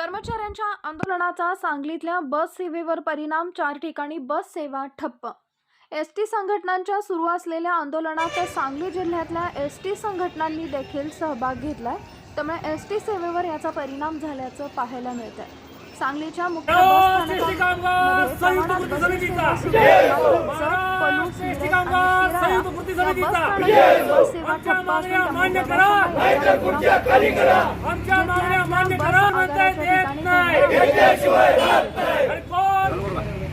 कर्मचाऱ्यांच्या आंदोलनाचा सांगलीतल्या बस सेवेवर परिणाम चार ठिकाणी बस सेवा ठप्प. एस टी संघटनांच्या सुरू असलेल्या आंदोलनात सांगली जिल्ह्यातल्या एस टी संघटनांनी देखील सहभाग घेतलाय. त्यामुळे एस टी सेवेवर याचा परिणाम झाल्याचं पाहायला मिळतंय. सांगलीच्या मुख्य बस एसटी कामगार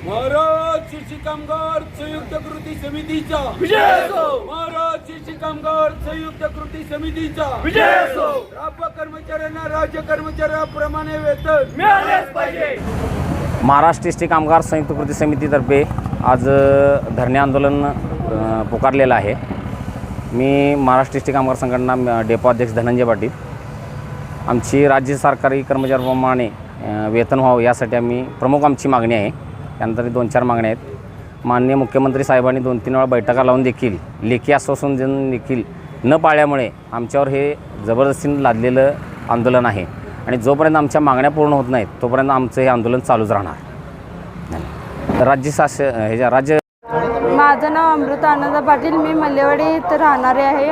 महाराज शिर्षी कामगार संयुक्त कृती समितीच्या. महाराज शिर्षी कामगार संयुक्त कृती समितीच्या. राज्य कर्मचाऱ्यांना राज्य कर्मचाऱ्याप्रमाणे वेतन. मिळालेच पाहिजे. महाराष्ट्र एस टी कामगार संयुक्त कृती समितीतर्फे आज धरणे आंदोलन पुकारलेलं आहे. मी महाराष्ट्र एस टी कामगार संघटना म, डेपो अध्यक्ष धनंजय पाटील. आमची राज्य सरकारी कर्मचाऱ्याप्रमाणे वेतन व्हावं यासाठी आम्ही प्रमुख आमची मागणी आहे. त्यानंतर दोन चार मागण्या आहेत. माननीय मुख्यमंत्री साहेबांनी दोन तीन वेळा बैठका लावून देखील लेखी आश्वासन देऊन देखील न पाळल्यामुळे आमच्यावर हे जबरदस्तीनं लादलेलं आंदोलन आहे. आणि जोपर्यंत आमच्या मागण्या पूर्ण होत नाहीत तोपर्यंत आमचं हे आंदोलन चालूच राहणार. राज्य शास ह्याच्या राज्य माझं नाव अमृता आनंद पाटील मी मल्लेवाडी इथं राहणारे आहे.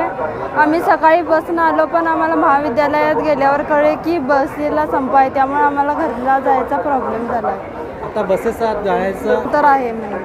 आम्ही सकाळी बसनं आलो पण आम्हाला महाविद्यालयात गेल्यावर कळे की बसला संप आहे त्यामुळे आम्हाला घरला जायचा प्रॉब्लेम झाला. आता बसेस जायचं? तर आहे म्हणजे